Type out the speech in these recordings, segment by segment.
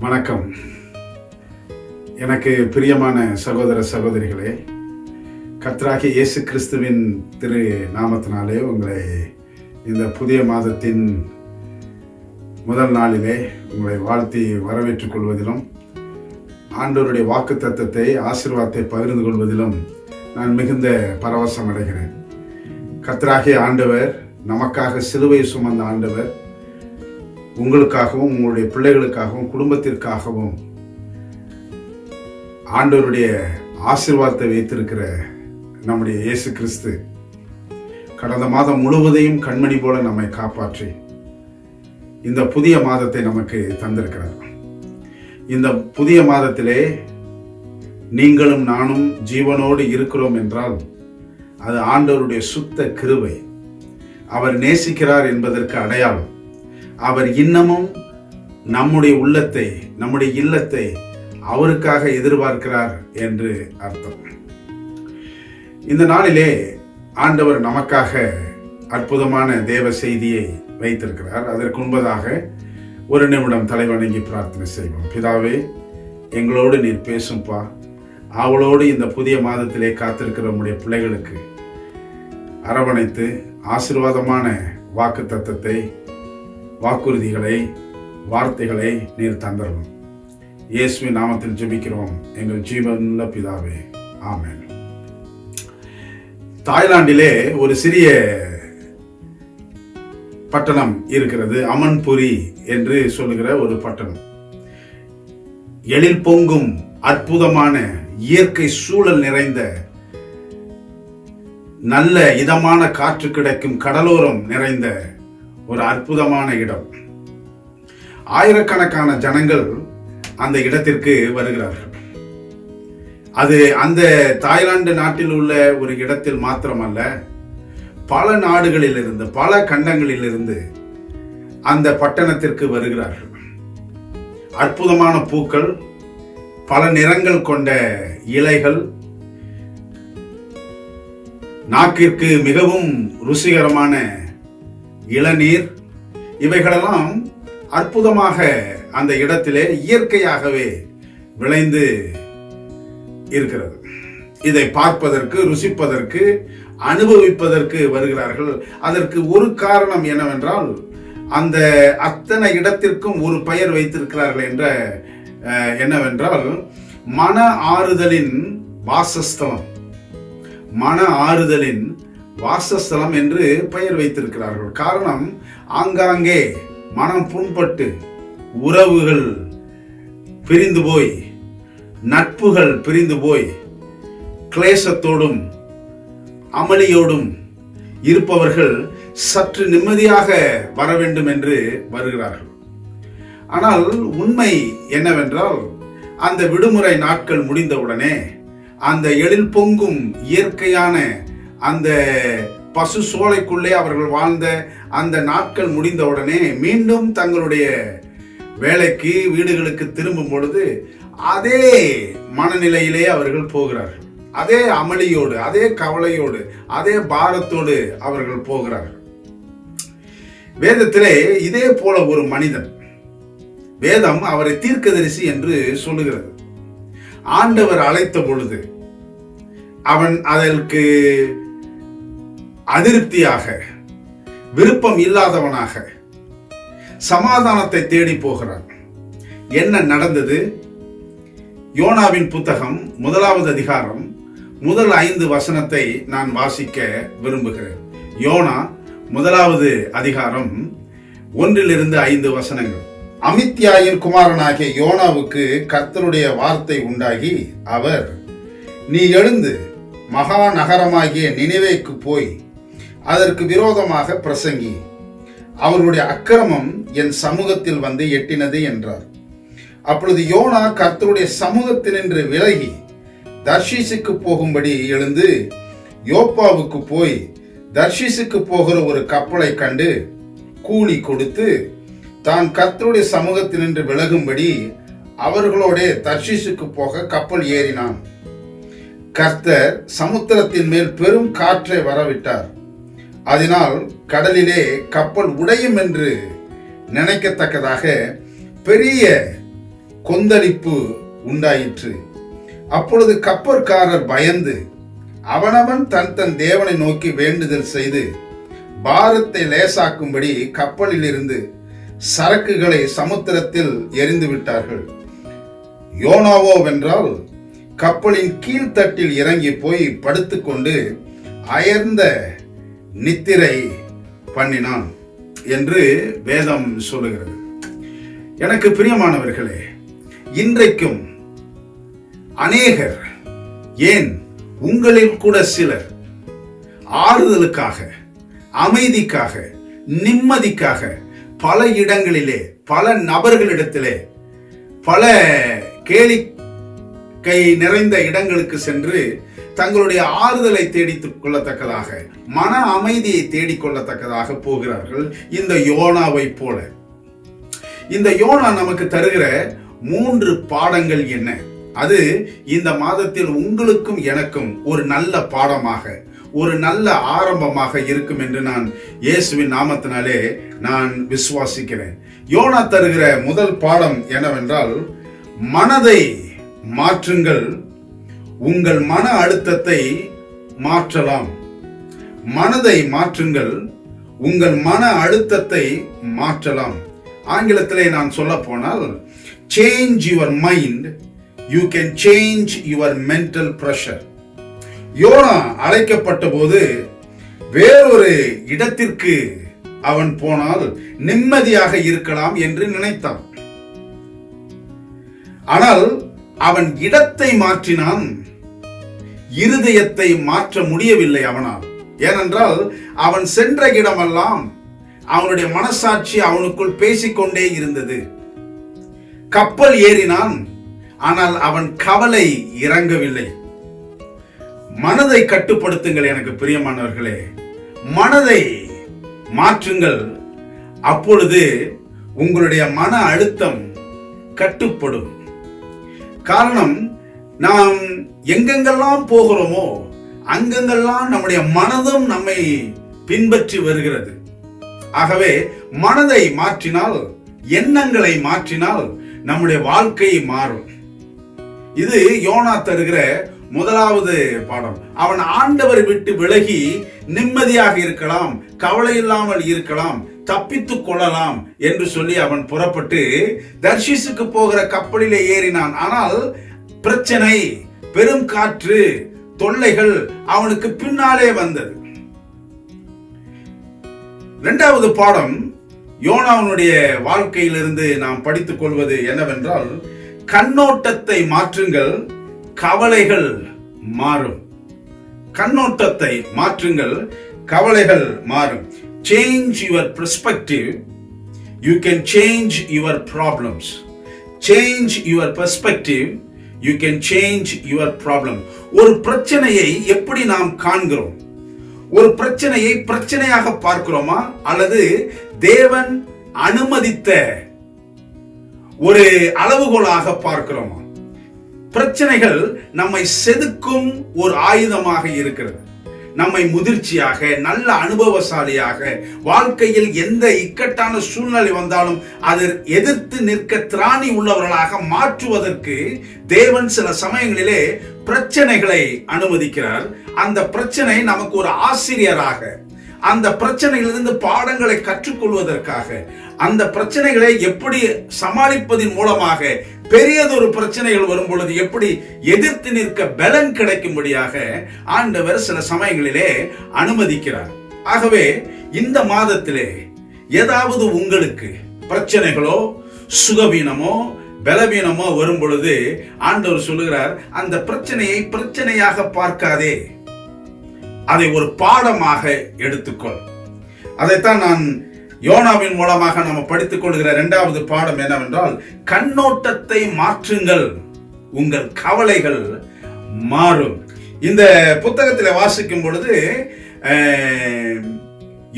வணக்கம். எனக்கு பிரியமான சகோதர சகோதரிகளே கத்ராகி இயேசு கிறிஸ்துவின் திரு நாமத்தினாலே உங்களை இந்த புதிய மாதத்தின் முதல் நாளிலே உங்களை வாழ்த்தி வரவேற்றுக் கொள்வதிலும் ஆண்டோருடைய வாக்கு தத்தத்தை ஆசீர்வாதத்தை பகிர்ந்து கொள்வதிலும் நான் மிகுந்த பரவசம் அடைகிறேன். கர்த்தராகிய ஆண்டவர் நமக்காக சிலுவை சுமந்த ஆண்டவர் உங்களுக்காகவும் உங்களுடைய பிள்ளைகளுக்காகவும் குடும்பத்திற்காகவும் ஆண்டவருடைய ஆசிர்வாதத்தை வைத்திருக்கிற நம்முடைய இயேசு கிறிஸ்து கடந்த மாதம் முழுவதையும் கண்மணி போல நம்மை காப்பாற்றி இந்த புதிய மாதத்தை நமக்கு தந்திருக்கிறார். இந்த புதிய மாதத்திலே நீங்களும் நானும் ஜீவனோடு இருக்கிறோம் என்றால் அது ஆண்டவருடைய சுத்த கிருபை. அவர் நேசிக்கிறார் என்பதற்கு அடையாளம். அவர் இன்னமும் நம்முடைய உள்ளத்தை நம்முடைய இல்லத்தை அவருக்காக எதிர்பார்க்கிறார் என்று அர்த்தம். இந்த நாளிலே ஆண்டவர் நமக்காக அற்புதமான தேவ செய்தியை வைத்திருக்கிறார். அதற்கு முன்பதாக ஒரு நிமிடம் தலைவணங்கி பிரார்த்தனை செய்வோம். பிதாவே எங்களோடு நீர் பேசும்பா. அவளோடு இந்த புதிய மாதத்திலே காத்திருக்கிற நம்முடைய பிள்ளைகளுக்கு அரவணைத்து ஆசீர்வாதமான வாக்கு தத்தத்தை வாக்குறுதிகளை வார்த்தைகளை நீர் தந்தரணும் இயேசுவின் நாமத்தில் ஜெபிக்கிறோம். எங்கள் ஜீவனுள்ள பிதாவே ஆமேன். தாய்லாந்திலே ஒரு சிறிய பட்டணம் இருக்கிறது அமன்புரி என்று சொல்லுகிற ஒரு பட்டணம். எழில் பொங்கும் அற்புதமான இயற்கை சூழல் நிறைந்த நல்ல இதமான காற்று கிடைக்கும் கடலோரம் நிறைந்த ஒரு அற்புதமான இடம். ஆயிரக்கணக்கான ஜனங்கள் அந்த இடத்திற்கு வருகிறார்கள். அது அந்த தாய்லாந்து நாட்டில் உள்ள ஒரு இடத்தில் மாத்திரமல்ல பல நாடுகளிலிருந்து பல கண்டங்களிலிருந்து அந்த பட்டணத்திற்கு வருகிறார்கள். அற்புதமான பூக்கள் பல நிறங்கள் கொண்ட இலைகள் நாக்கிற்கு மிகவும் ருசிகரமான இளநீர் இவைகளெல்லாம் அற்புதமாக அந்த இடத்திலே இயற்கையாகவே விளைந்து இருக்கிறது. இதை பார்ப்பதற்கு ருசிப்பதற்கு அனுபவிப்பதற்கு வருகிறார்கள். அதற்கு ஒரு காரணம் என்னவென்றால் அந்த அத்தனை இடத்திற்கும் ஒரு பெயர் வைத்திருக்கிறார்கள் என்ற என்னவென்றால் மன ஆறுதலின் வாசஸ்தலம். மன ஆறுதலின் வாசஸ்தலம் என்று பெயர் வைத்திருக்கிறார்கள். காரணம் ஆங்காங்கே மனம் புண்பட்டு உறவுகள் பிரிந்து போய் நட்புகள் பிரிந்து போய் கிளேசத்தோடும் அமளியோடும் இருப்பவர்கள் சற்று நிம்மதியாக வர வேண்டும் என்று வருகிறார்கள். ஆனால் உண்மை என்னவென்றால் அந்த விடுமுறை நாட்கள் முடிந்தவுடனே அந்த எழில் பொங்கும் இயற்கையான அந்த பசு சோலைக்குள்ளே அவர்கள் வாழ்ந்த அந்த நாட்கள் முடிந்தவுடனே மீண்டும் தங்களுடைய வேலைக்கு வீடுகளுக்கு திரும்பும் பொழுது அதே மனநிலையிலே அவர்கள் போகிறார்கள். அதே அமளியோடு அதே கவலையோடு அதே பாரத்தோடு அவர்கள் போகிறார்கள். வேதத்திலே இதே போல ஒரு மனிதன் வேதம் அவரை தீர்க்கதரிசி என்று சொல்லுகிறது. ஆண்டவர் அழைத்த பொழுது அவன் அதற்கு அதிருப்தியாக விருப்பம் இல்லாதவனாக சமாதானத்தை தேடி போகிறான். என்ன நடந்தது? யோனாவின் புத்தகம் முதலாவது அதிகாரம் முதல் ஐந்து வசனத்தை நான் வாசிக்க விரும்புகிறேன். யோனா முதலாவது அதிகாரம் ஒன்றிலிருந்து ஐந்து வசனங்கள். அமித்யாயின் குமாரனாகிய யோனாவுக்கு கர்த்தருடைய வார்த்தை உண்டாகி அவர் நீ எழுந்து மகா நகரமாகிய நினைவேக்கு போய் அதற்கு விரோதமாக பிரசங்கி அவருடைய அக்கிரமம் என் சமூகத்தில் வந்து எட்டினது என்றார். அப்பொழுது யோனா கர்த்தருடைய சமூகத்தினின்று விலகி தர்ஷீசுக்கு போகும்படி எழுந்து யோப்பாவுக்கு போய் தர்ஷீசுக்கு போகிற ஒரு கப்பலை கண்டு கூலி கொடுத்து தான் கர்த்தருடைய சமூகத்தினின்று விலகும்படி அவர்களோட தர்ஷீசுக்கு போக கப்பல் ஏறினான். கர்த்தர் சமுத்திரத்தின் மேல் பெரும் காற்றை வரவிட்டார். அதனால் கடலிலே கப்பல் உடையும் என்று நினைக்கத்தக்கதாக பெரிய கொந்தளிப்பு உண்டாயிற்று. அப்பொழுது கப்பற்காரர் பயந்து அவனவன் தன் தன் தேவனை நோக்கி வேண்டுதல் செய்து பாரத்தை லேசாக்கும்படி கப்பலில் இருந்து சரக்குகளை சமுத்திரத்தில் எரிந்து விட்டார்கள். யோனாவோ வென்றால் கப்பலின் கீழ்த்தட்டில் இறங்கி போய் படுத்துக்கொண்டு அயர்ந்த நித்திரை பண்ணினான் என்று வேதம் சொல்லுகிறது. எனக்கு பிரியமானவர்களே இன்றைக்கும் அநேகர் ஏன் உங்களில் கூட சிலர் ஆறுதலுக்காக அமைதிக்காக நிம்மதிக்காக பல இடங்களிலே பல நபர்களிடத்திலே பல கேலி கை நிறைந்த இடங்களுக்கு சென்று தங்களுடைய ஆறுதலை தேடித்துக் கொள்ளத்தக்கதாக மன அமைதியை தேடிக்கொள்ளத்தக்கதாக போகிறார்கள் இந்த யோனாவை போல. இந்த யோனா நமக்கு தருகிற மூன்று பாடங்கள் என்ன? அது இந்த மாதத்தில் உங்களுக்கும் எனக்கும் ஒரு நல்ல பாடமாக ஒரு நல்ல ஆரம்பமாக இருக்கும் என்று நான் இயேசுவின் நாமத்தினாலே நான் விசுவாசிக்கிறேன். யோனா தருகிற முதல் பாடம் என்னவென்றால் மனதை மாற்றுங்கள். உங்கள் மன அழுத்தத்தை மாற்றலாம். மனதை மாற்றுங்கள். உங்கள் மன அழுத்தத்தை மாற்றலாம். ஆங்கிலத்திலே நான் சொல்ல போனால் change your mind you can change your mental pressure YONO அழைக்கப்பட்ட போது வேறொரு இடத்திற்கு அவன் போனால் நிம்மதியாக இருக்கலாம் என்று நினைத்தான். ஆனால் அவன் இடத்தை மாற்றினான். இருதயத்தை மாற்ற முடியவில்லை அவனால். ஏனென்றால் அவன் சென்ற இடமெல்லாம் அவனுடைய மனசாட்சி அவனுக்குள் பேசிக்கொண்டே இருந்தது. கப்பல் ஏறினான் ஆனால் அவன் கவலை இறங்கவில்லை. மனதை கட்டுப்படுத்துங்கள் எனக்கு பிரியமானவர்களே. மனதை மாற்றுங்கள். அப்பொழுது உங்களுடைய மன அழுத்தம் கட்டுப்படும். காரணம் நாம் எங்கெங்கெல்லாம் போகிறோமோ அங்கெங்கெல்லாம் நம்முடைய மனதும் நம்மை பின்பற்றி வருகிறது. ஆகவே மனதை மாற்றினால் எண்ணங்களை மாற்றினால் நம்முடைய வாழ்க்கை மாறும். இது யோனா தருகிற முதலாவது பாடம். அவன் ஆண்டவர் விட்டு விலகி நிம்மதியாக இருக்கலாம் கவலை இல்லாமல் இருக்கலாம் தப்பித்துக் கொள்ளலாம் என்று சொல்லி அவன் புறப்பட்டு தர்ஷிஸுக்கு போகிற கப்பலிலே ஏறினான். ஆனால் பிரச்சனை பெரும் காற்று தொல்லைகள் அவனுக்கு பின்னாலே வந்தது. இரண்டாவது பாடம் யோனாவுடைய வாழ்க்கையிலிருந்து நாம் படித்துக் கொள்வது என்னவென்றால் கண்ணோட்டத்தை மாற்றுங்கள் கவலைகள் மாறும். கண்ணோட்டத்தை மாற்றுங்கள் கவலைகள் மாறும். Change your perspective you can change your problems change your perspective you can change your problem ஒரு பிரச்சனையை எப்படி நாம் காண்கிறோம்? ஒரு பிரச்சனையை பிரச்சனையாக பார்க்கிறோமா? அல்லது தேவன் அனுமதித்த ஒரு அளவுகோலாக பார்க்கிறோமா? பிரச்சனைகள் நம்மை செதுக்கும் ஒரு ஆயுதமாக இருக்கிறது. நம்மை முதிர்ச்சியாக நல்ல அனுபவசாலியாக வாழ்க்கையில் எந்த இக்கட்டான சூழ்நிலை வந்தாலும் அதை எதிர்த்து நிற்க திராணி உள்ளவர்களாக மாற்றுவதற்கு தேவன் சில சமயங்களிலே பிரச்சனைகளை அனுமதிக்கிறார். அந்த பிரச்சனை நமக்கு ஒரு ஆசிரியராக அந்த பிரச்சனையிலிருந்து பாடங்களை கற்றுக்கொள்வதற்காக அந்த பிரச்சனைகளை எப்படி சமாளிப்பதன் மூலமாக பெரியதொரு பிரச்சனைகள் வரும் பொழுது எப்படி எதிர்த்து நிற்க பலன் கிடைக்கும்படியாக ஆண்டவர் சில சமயங்களிலே அனுமதிக்கிறார். ஆகவே இந்த மாதத்திலே ஏதாவது உங்களுக்கு பிரச்சனைகளோ சுகவீனமோ பலவீனமோ வரும் பொழுது ஆண்டவர் சொல்லுகிறார் அந்த பிரச்சனையை பிரச்சனையாக பார்க்காதே. அதை ஒரு பாடமாக எடுத்துக்கொள். அதைத்தான் நான் யோனாவின் மூலமாக நம்ம படித்துக் கொள்கிற இரண்டாவது பாடம் என்னவென்றால் கண்ணோட்டத்தை மாற்றுங்கள் உங்கள் கவலைகள் மாறும். இந்த புத்தகத்தில் வாசிக்கும் பொழுது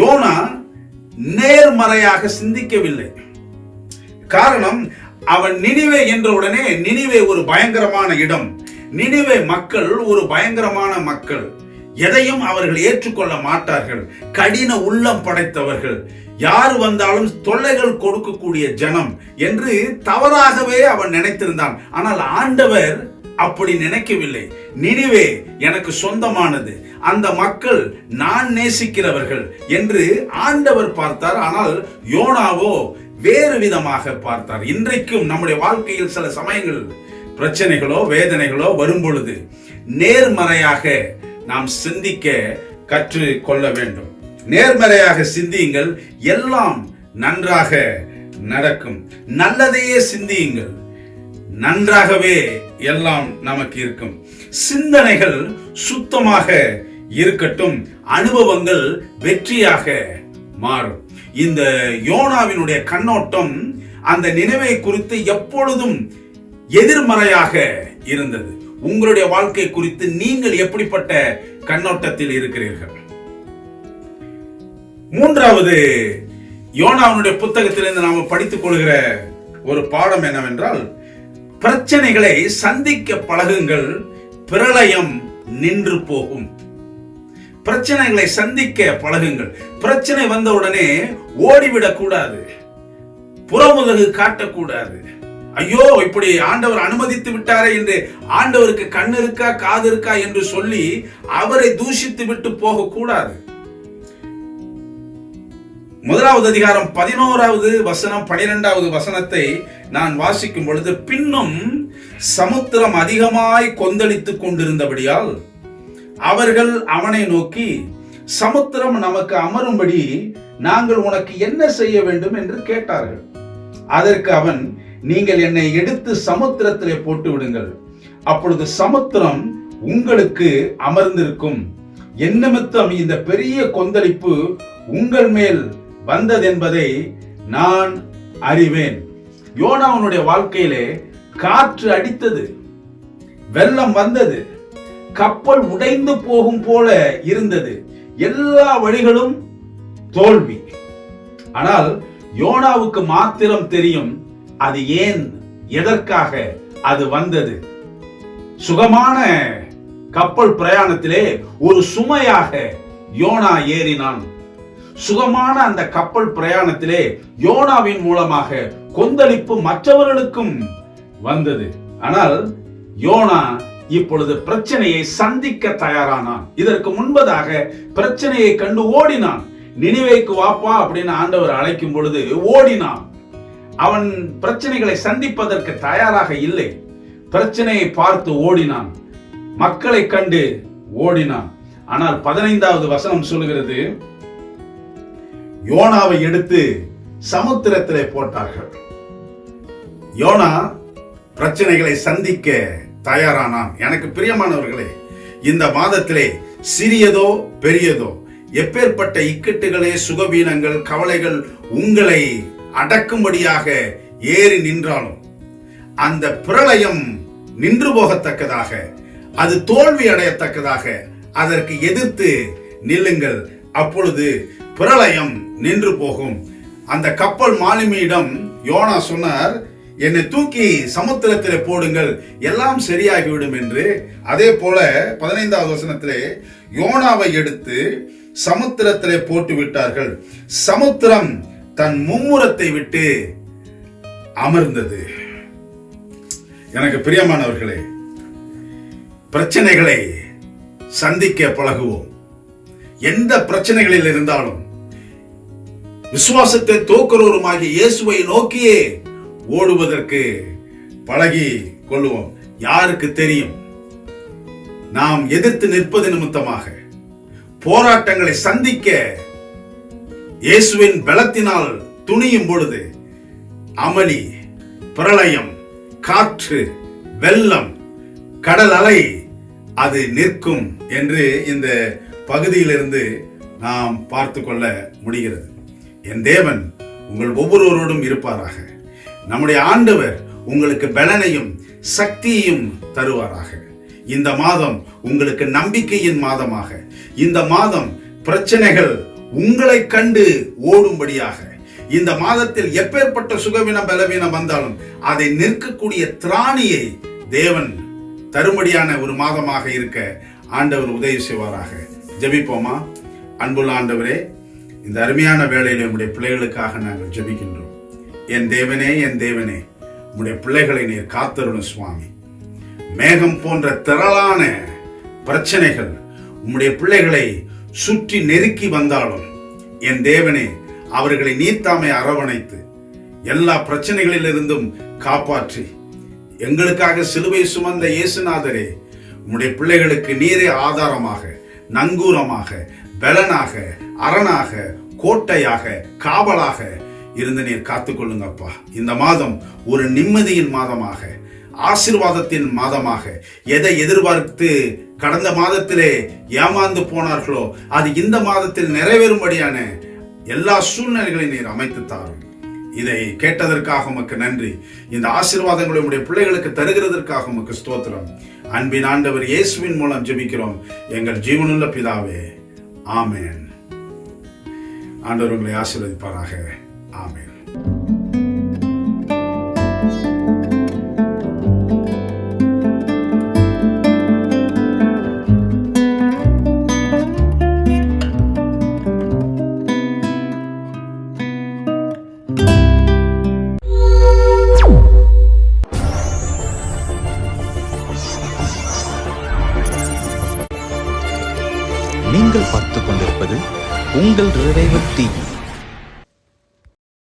யோனா நேர்மறையாக சிந்திக்கவில்லை. காரணம் அவன் நினைவே என்ற உடனே நினைவே ஒரு பயங்கரமான இடம். நினைவே மக்கள் ஒரு பயங்கரமான மக்கள். எதையும் அவர்கள் ஏற்றுக்கொள்ள மாட்டார்கள். கடின உள்ளம் படைத்தவர்கள். யார் வந்தாலும் தொல்லைகள் கொடுக்கக்கூடிய ஜனம் என்று தவறாகவே அவன் நினைத்திருந்தான். ஆனால் ஆண்டவர் அப்படி நினைக்கவில்லை. நினைவே எனக்கு சொந்தமானது. அந்த மக்கள் நான் நேசிக்கிறவர்கள் என்று ஆண்டவர் பார்த்தார். ஆனால் யோனாவோ வேறு விதமாக பார்த்தார். இன்றைக்கும் நம்முடைய வாழ்க்கையில் சில சமயங்கள் பிரச்சனைகளோ வேதனைகளோ வரும் பொழுது நேர்மறையாக நாம் சிந்திக்க கற்று கொள்ள வேண்டும். நேர்மறையாக சிந்தியுங்கள். எல்லாம் நன்றாக நடக்கும். நல்லதையே சிந்தியுங்கள். நன்றாகவே எல்லாம் நமக்கு இருக்கும். சிந்தனைகள் சுத்தமாக இருக்கட்டும். அனுபவங்கள் வெற்றியாக மாறும். இந்த யோனாவினுடைய கண்ணோட்டம் அந்த நினைவை குறித்து எப்பொழுதும் எதிர்மறையாக இருந்தது. உங்களுடைய வாழ்க்கை குறித்து நீங்கள் எப்படிப்பட்ட கண்ணோட்டத்தில் இருக்கிறீர்கள்? மூன்றாவது யோனாவுடைய புத்தகத்திலிருந்து நாம படித்துக் கொள்கிற ஒரு பாடம் என்னவென்றால் பிரச்சனைகளை சந்திக்க பழகுங்கள் பிரளயம் நின்று போகும். பிரச்சனைகளை சந்திக்க பழகுங்கள். பிரச்சனை வந்த உடனே ஓடிவிடக் கூடாது. புறமுதகு காட்டக்கூடாது. ஐயோ இப்படி ஆண்டவர் அனுமதித்து விட்டாரே என்று ஆண்டவருக்கு கண் இருக்கா காது இருக்கா என்று சொல்லி அவரை தூஷித்து விட்டு போகக்கூடாது. முதலாவது அதிகாரம் பதினோராவது வசனம் பனிரெண்டாவது வசனத்தை நான் வாசிக்கும் பொழுது பின்னும் சமுத்திரம் அதிகமாய் கொந்தளித்துக் கொண்டிருந்தபடியால் அவர்கள் அவனை நோக்கி சமுத்திரம் நமக்கு அமரும்படி நாங்கள் உனக்கு என்ன செய்ய வேண்டும்? என்று கேட்டார்கள். அதற்கு அவன் நீங்கள் என்னை எடுத்து சமுத்திரத்திலே போட்டு விடுங்கள். அப்பொழுது சமுத்திரம் உங்களுக்கு அமர்ந்திருக்கும். என்னமித்தம் இந்த பெரிய கொந்தளிப்பு உங்கள் மேல் வந்ததென்பதை நான் அறிவேன். யோனாவனுடைய வாழ்க்கையிலே காற்று அடித்தது வெள்ளம் வந்தது கப்பல் உடைந்து போகும் போல இருந்தது. எல்லா வழிகளும் தோல்வி. ஆனால் யோனாவுக்கு மாத்திரம் தெரியும் அது ஏன் எதற்காக அது வந்தது. சுகமான கப்பல் பிரயாணத்திலே ஒரு சுமையாக யோனா ஏறினான். சுகமான அந்த கப்பல் பிரயாணத்திலே யோனாவின் மூலமாக கொந்தளிப்பு மற்றவர்களுக்கும் வந்தது. ஆனால் யோனா இப்பொழுது பிரச்சனையை சந்திக்க தயாரானான். இதற்கு முன்பதாக பிரச்சனையை கண்டு ஓடினான். நினைவைக்கு வாப்பா அப்படின்னு ஆண்டவர் அழைக்கும் பொழுது ஓடினான். அவன் பிரச்சனைகளை சந்திப்பதற்கு தயாராக இல்லை. பிரச்சனையை பார்த்து ஓடினான். மக்களை கண்டு ஓடினான். ஆனால் பதினைந்தாவது வசனம் சொல்லுகிறது யோனாவை எடுத்து சமுத்திரத்திலே போட்டார்கள். யோனா பிரச்சனைகளை சந்திக்க தயாரானான். எனக்கு பிரியமானவர்களே இந்த மாதத்திலே சிறியதோ பெரியதோ எப்பேற்பட்ட இக்கட்டுகளே சுகவீனங்கள் கவலைகள் உங்களை அடக்கும்படியாக ஏறி நின்றாலும் அந்த பிரளயம் நின்று போகத்தக்கதாக அது தோல்வி அடையத்தக்கதாக அதற்கு எதிர்த்து நில்லுங்கள். அப்பொழுது பிரளயம் நின்று போகும். அந்த கப்பல் மாலுமியிடம் யோனா சொன்னார் என்னை தூக்கி சமுத்திரத்தில் போடுங்கள் எல்லாம் சரியாகிவிடும் என்று. அதே போல பதினைந்தாவது வசனத்திலே யோனாவை எடுத்து சமுத்திரத்திலே போட்டு விட்டார்கள் சமுத்திரம் தன் மும்முரத்தை விட்டு அமர்ந்தது. எனக்கு பிரியமானவர்களே பிரச்சனைகளை சந்திக்க பழகுவோம். எந்த பிரச்சனைகளில் இருந்தாலும் விசுவாசத்தை தோக்கிறோருமாகிய இயேசுவை நோக்கியே ஓடுவதற்கு பழகி கொள்ளுவோம். யாருக்கு தெரியும்? நாம் எதிர்த்து நிற்பது நிமித்தமாக போராட்டங்களை சந்திக்க இயேசுவின் பலத்தினால் துணியும் பொழுது அமளி பிரளயம் காற்று வெள்ளம் கடல் அலை அது நிற்கும் என்று இந்த பகுதியிலிருந்து நாம் பார்த்து கொள்ள முடிகிறது. என் தேவன் உங்கள் ஒவ்வொருவரோடும் இருப்பாராக. நம்முடைய ஆண்டவர் உங்களுக்கு பலனையும் சக்தியையும் தருவாராக. இந்த மாதம் உங்களுக்கு நம்பிக்கையின் மாதமாக. இந்த மாதம் பிரச்சனைகள் உங்களை கண்டு ஓடும்படியாக. இந்த மாதத்தில் எப்பேற்பட்ட சுகவீனம் பலவீனம் வந்தாலும் அதை நிற்கக்கூடிய திராணியை தேவன் தரும்படியான ஒரு மாதமாக இருக்க ஆண்டவர் உதவி செய்வாராக. ஜபிப்போமா? அன்புள்ள ஆண்டவரே இந்த அருமையான வேளையில் உங்களுடைய பிள்ளைகளுக்காக நாங்கள் ஜெபிக்கின்றோம். என் தேவனே என் தேவனே உங்களுடைய பிள்ளைகளை நீர் காத்தருளும் சுவாமி. மேகம் போன்ற திரளான பிரச்சனைகள் உம்முடைய பிள்ளைகளை சுற்றி நெருக்கி வந்தாலும் என் தேவனே அவர்களை நீர்த்தாமை அரவணைத்து எல்லா பிரச்சனைகளிலிருந்தும் காப்பாற்றி எங்களுக்காக சிலுவை சுமந்த இயேசுநாதரே உம்முடைய பிள்ளைகளுக்கு நீரே ஆதாரமாக நங்கூரமாக பலனாக அரணாக கோட்டையாக காவலாக இருந்து நீர் காத்துக்கொள்ளுங்கப்பா இந்த மாதம் ஒரு நிம்மதியின் மாதமாக ஆசீர்வாதத்தின் மாதமாக எதை எதிர்பார்த்து கடந்த மாதத்திலே ஏமாந்து போனார்களோ அது இந்த மாதத்தில் நிறைவேறும்படியான எல்லா சூழ்நிலைகளையும் நீர் அமைத்து தாரும். இதை கேட்டதற்காக உமக்கு நன்றி. இந்த ஆசீர்வாதங்களை உடைய பிள்ளைகளுக்கு தருகிறதற்காக உமக்கு ஸ்தோத்திரம். அன்பின் ஆண்டவர் இயேசுவின் மூலம் ஜெபிக்கிறோம். எங்கள் ஜீவனுள்ள பிதாவே ஆமேன். ஆண்டவர் உங்களை ஆசீர்வதிப்பாராக. ஆமேன்.